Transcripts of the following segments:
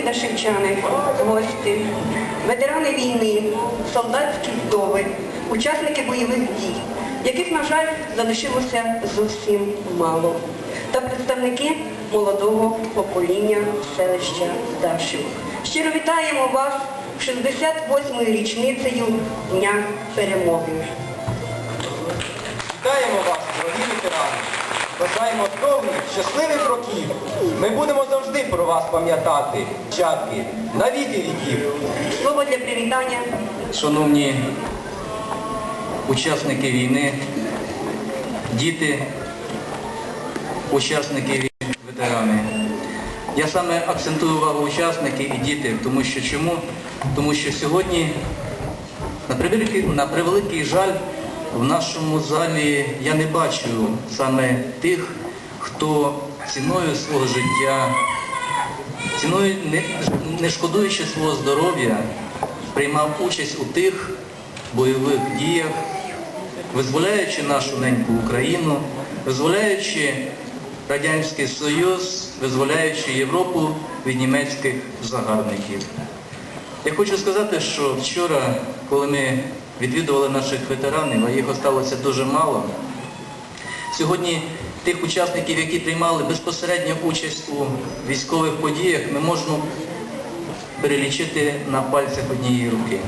Шановні дашивчани, гості, ветерани війни, солдатські вдови, учасники бойових дій, яких, на жаль, залишилося зовсім мало, та представники молодого покоління селища Дашів. Щиро вітаємо вас 68-ю річницею Дня перемоги. Вітаємо вас, дорогі ветерани! Бажаємо довгих, щасливих років! Ми будемо завжди про вас пам'ятати, чатки, на віки віків. Слово для привітання Шановні учасники війни, діти, учасники війни, ветерани. Я саме акцентую увагу учасники і діти, тому що чому? Тому що сьогодні, на превеликий, на превеликий жаль, в нашому залі я не бачу саме тих, хто ціною свого життя, ціною не, шкодуючи свого здоров'я, приймав участь у тих бойових діях, визволяючи нашу неньку Україну, визволяючи Радянський Союз, визволяючи Європу від німецьких загарбників. Я хочу сказати, що вчора, коли ми відвідували наших ветеранів, а їх осталося дуже мало, Сьогодні тих учасників, які приймали безпосередню участь у військових подіях, ми можемо перелічити на пальцях однієї руки.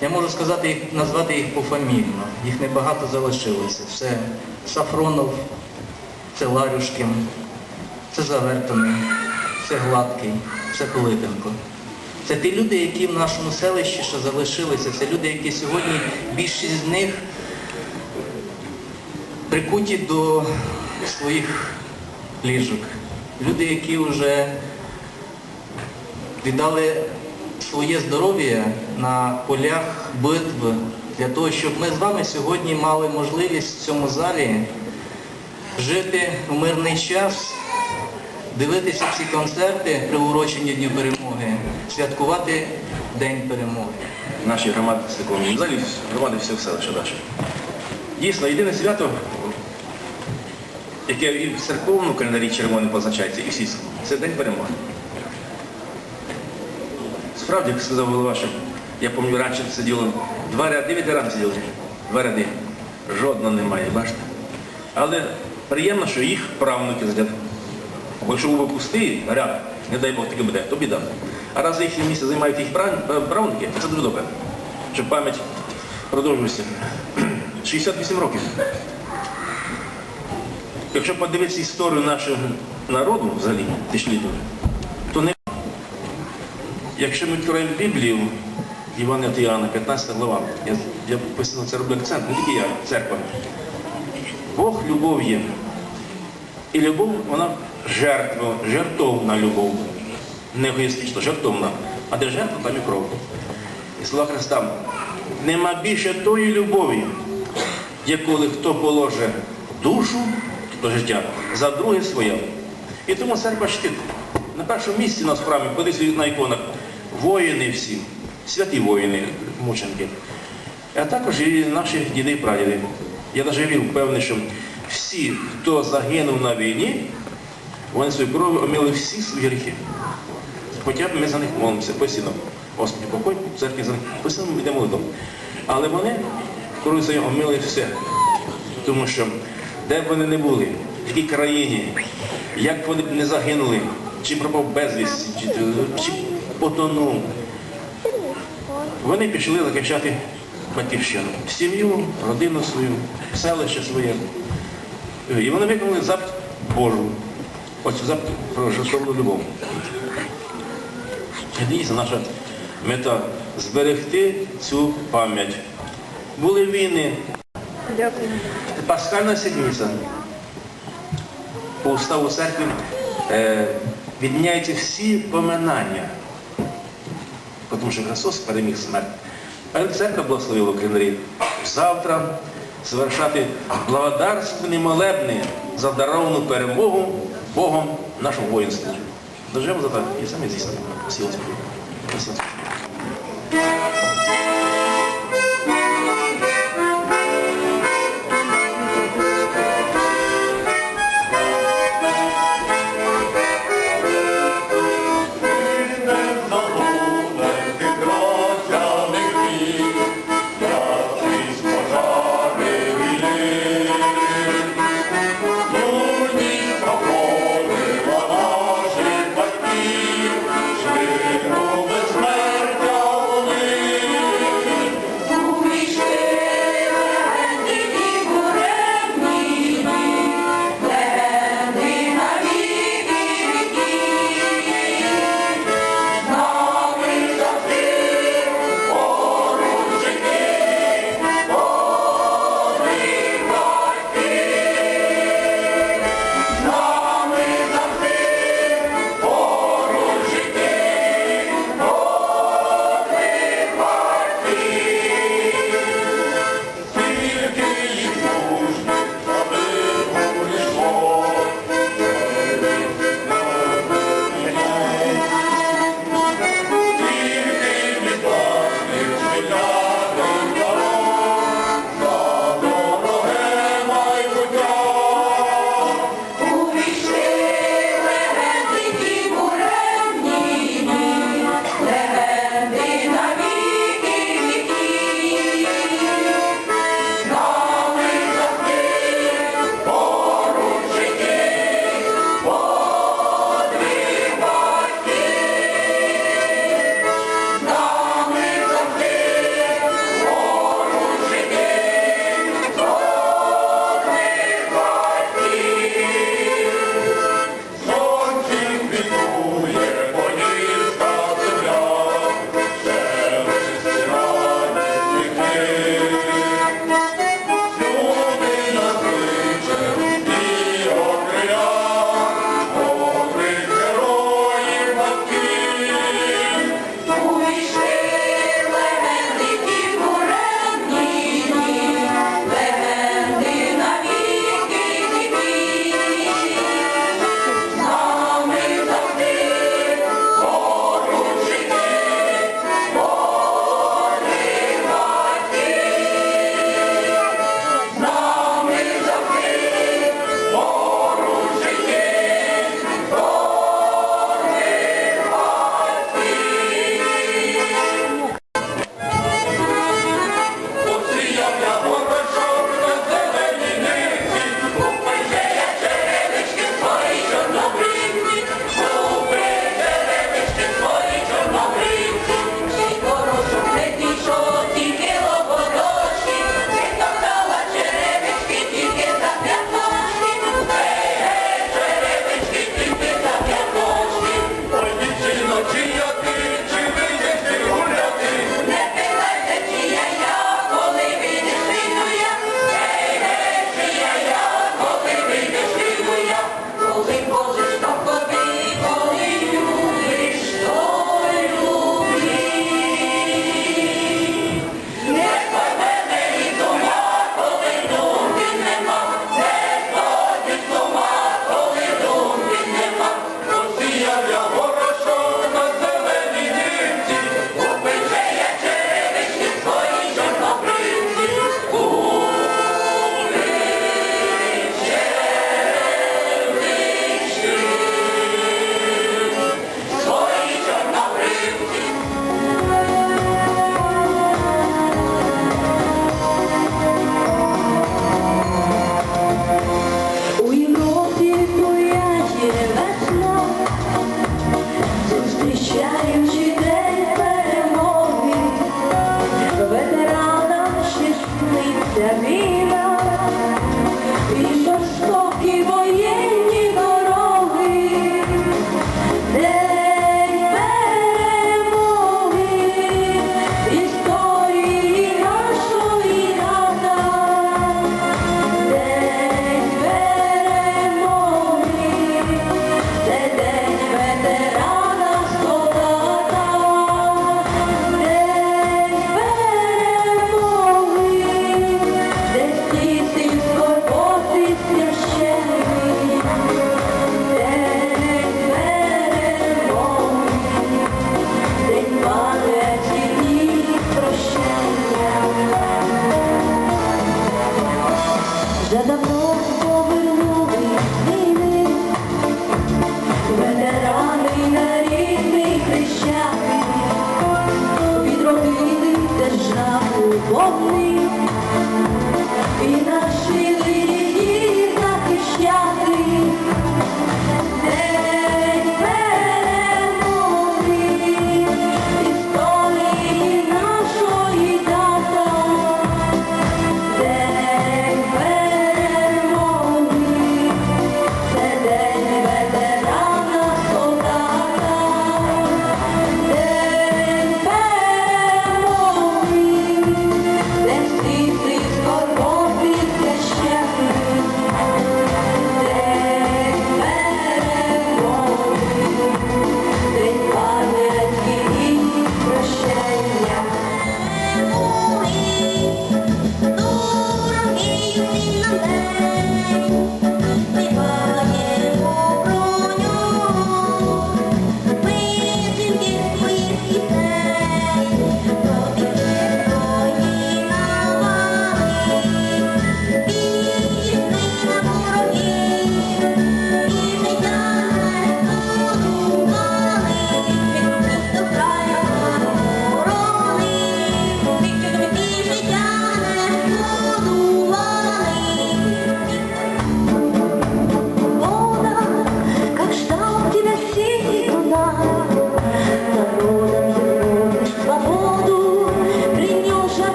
Я можу сказати назвати їх пофамільно. Їх небагато залишилося. Це Сафронов, це Ларюшкін, це Завертаний, це Гладкий, це Пилипенко. Це ті люди, які в нашому селищі ще залишилися. Це люди, які сьогодні більшість з них прикуті до своїх ліжок. Люди, які вже віддали своє здоров'я на полях битв для того, щоб ми з вами сьогодні мали можливість в цьому залі жити в мирний час, дивитися ці концерти, приурочені Дню перемоги, святкувати День перемоги. нашій громаді цілком, взагалі громади всього селища Даші. Дійсно, єдине свято, яке і в церковному календарі червоним позначається, і в сільському, це День перемоги. Справді, як сказав голова, що я пам'ятаю, раніше сиділо два ряди ветеран сиділи, два ряди. Жодного немає, бачите. Але приємно, що їх правнуки сидять. Бо якщо був пустий ряд, не дай Бог таке буде, то біда. А раз їхнє місце займають їх прав- правнуки, це дуже добре, щоб пам'ять продовжувалася. 68 років. Якщо подивитися історію нашого народу взагалі, тисячолітню, то не Якщо ми відкриваємо Біблію, Івана Іоанна, 15 глава, я, я постійно це роблю акцент, не тільки я, церква. Бог любов є. І любов, вона жертва, жертовна любов. Не егоїстична, жертовна. А де жертва, там і кров. І слова Христа. Нема більше тої любові, яколи хто положе душу, то життя, за друге своє. І тому церква щит. На першому місці в храмі, кудись на іконах, воїни всі, святі воїни, мученики. А також і наші діди і прадіди. Я навіть вірю, впевнений, що всі, хто загинув на війні, вони свою кров'ю омили всі свої гріхи. Хоча б ми за них молимося постійно. Господи, покой, церкві за них постійно йде молитва. Але вони кров'ю своєю омили все. Тому що де б вони не були, в якій країні, як вони б не загинули, чи пропав безвісті, чи, чи потонув, вони пішли захищати батьківщину, сім'ю, родину свою, селище своє. І вони виконали запит Божу. Ось запит про жертовну любов. Дійсно наша мета зберегти цю пам'ять. Були війни, Дякую. Пасхальна седмиця. По уставу церкви е, відміняються всі поминання, тому що Христос переміг смерть. Але церква благословила в календарі завтра завершати благодарственні молебни за даровану перемогу Богом нашому воїнства. Доживемо за так і самі здійснимо.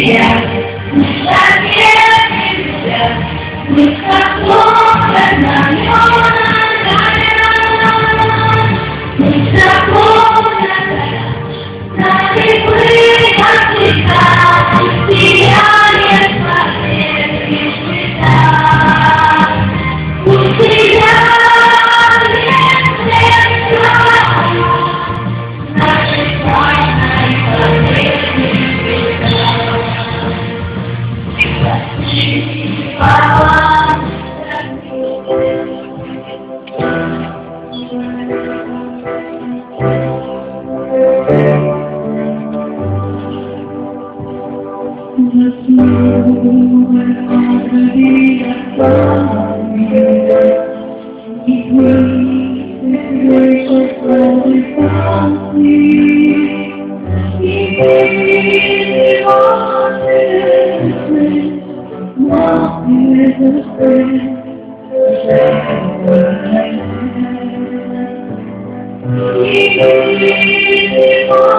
Yeah. Thank you.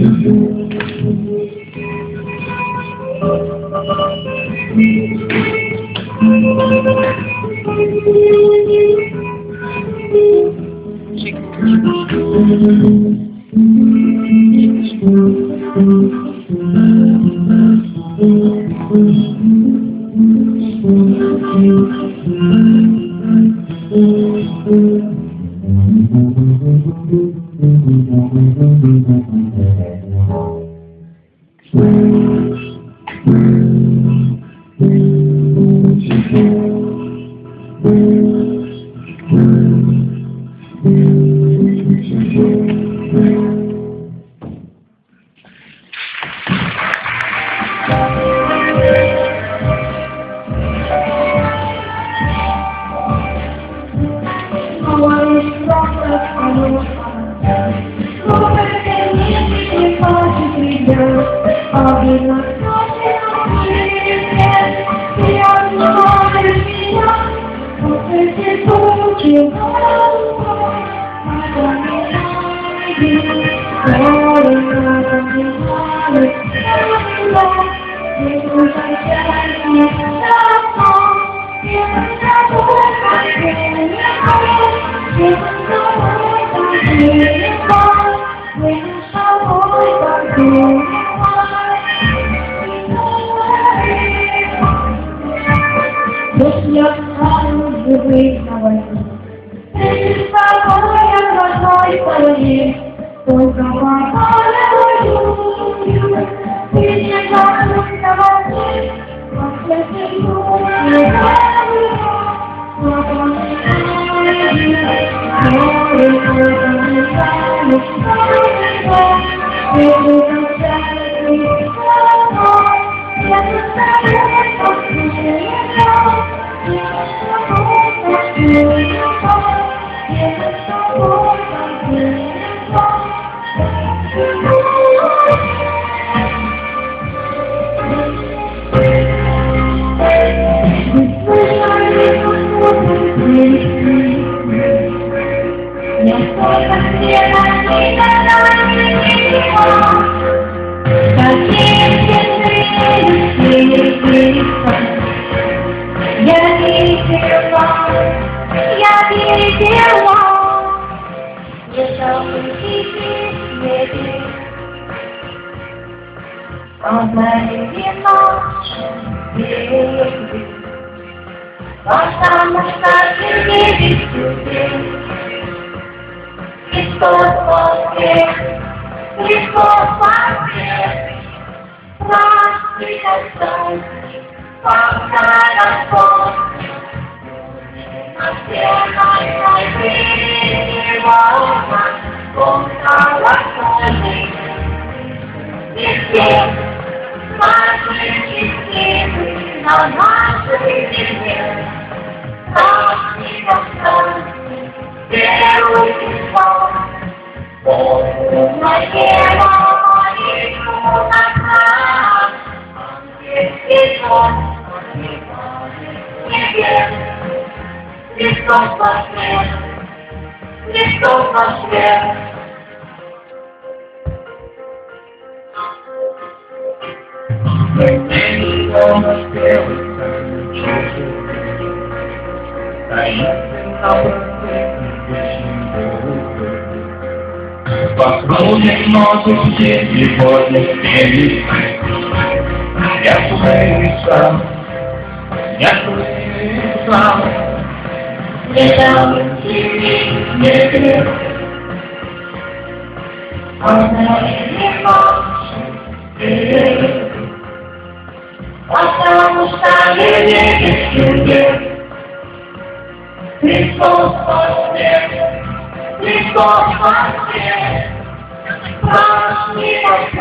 Thank you. sông Hoàng sa đang còn Mặt xe lại lại đi Bao mặt cùng ta lắc tay mình Biết tiền Mà quên chính tiền Nó Ta chỉ đọc sông Đều cũng không Bộ cũng nói kia Hãy subscribe cho kênh Ghiền Mì Gõ сегодня пели. Я слышал, я слышал, Летал синий Озарили ночи, Потому что я не чудес. Христос воскрес, Христос Thank you, not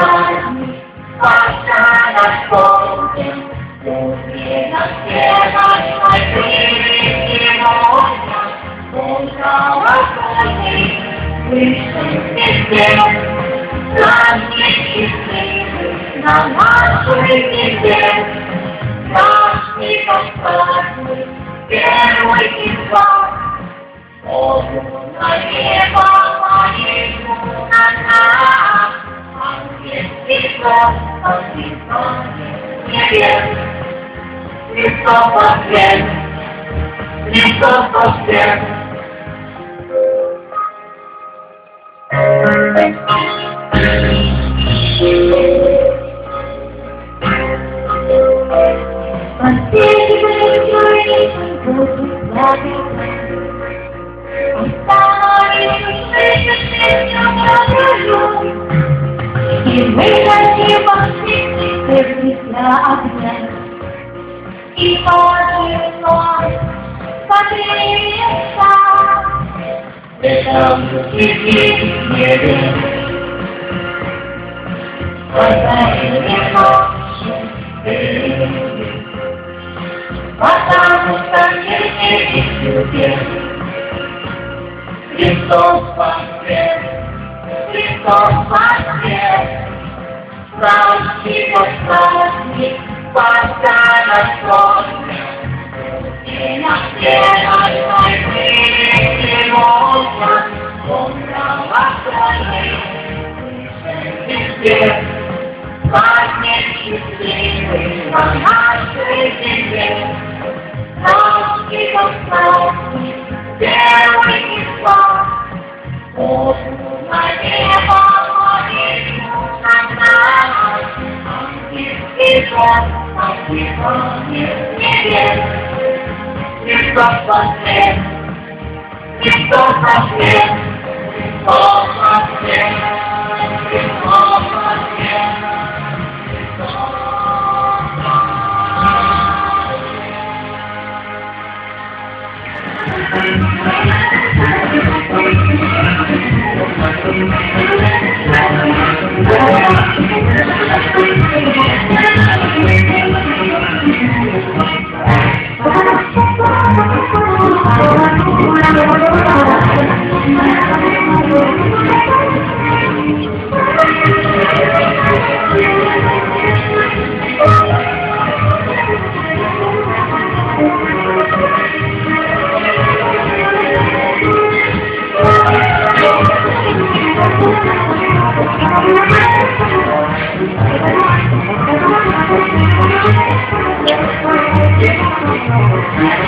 a. на нашей земле, Наши Господи, первый вас, Богу на небо молитву на нас, Ангельский Бог, Христос, небес, Христос воскрес, Христос воскрес. И мы дадим для огня, и пожилой погреется, Ветром сидит небе, Озарили ночи, Потому что не чудес. Христос воскрес, Христос воскрес, Christ, he was me, but God has gone. In a dead eye, my way came over, from now up on me. Send his death, my name is David, my heart is in him. Christ, he was lonely, there in his. Oh, my dear ангельский хор, ангельский небес, Thank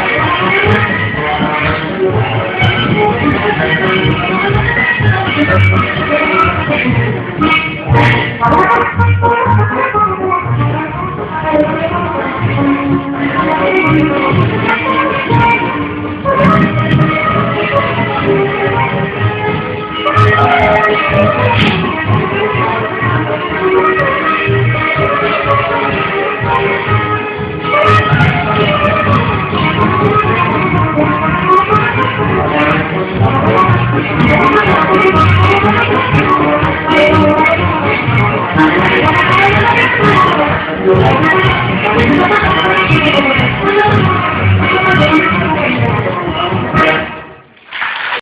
you.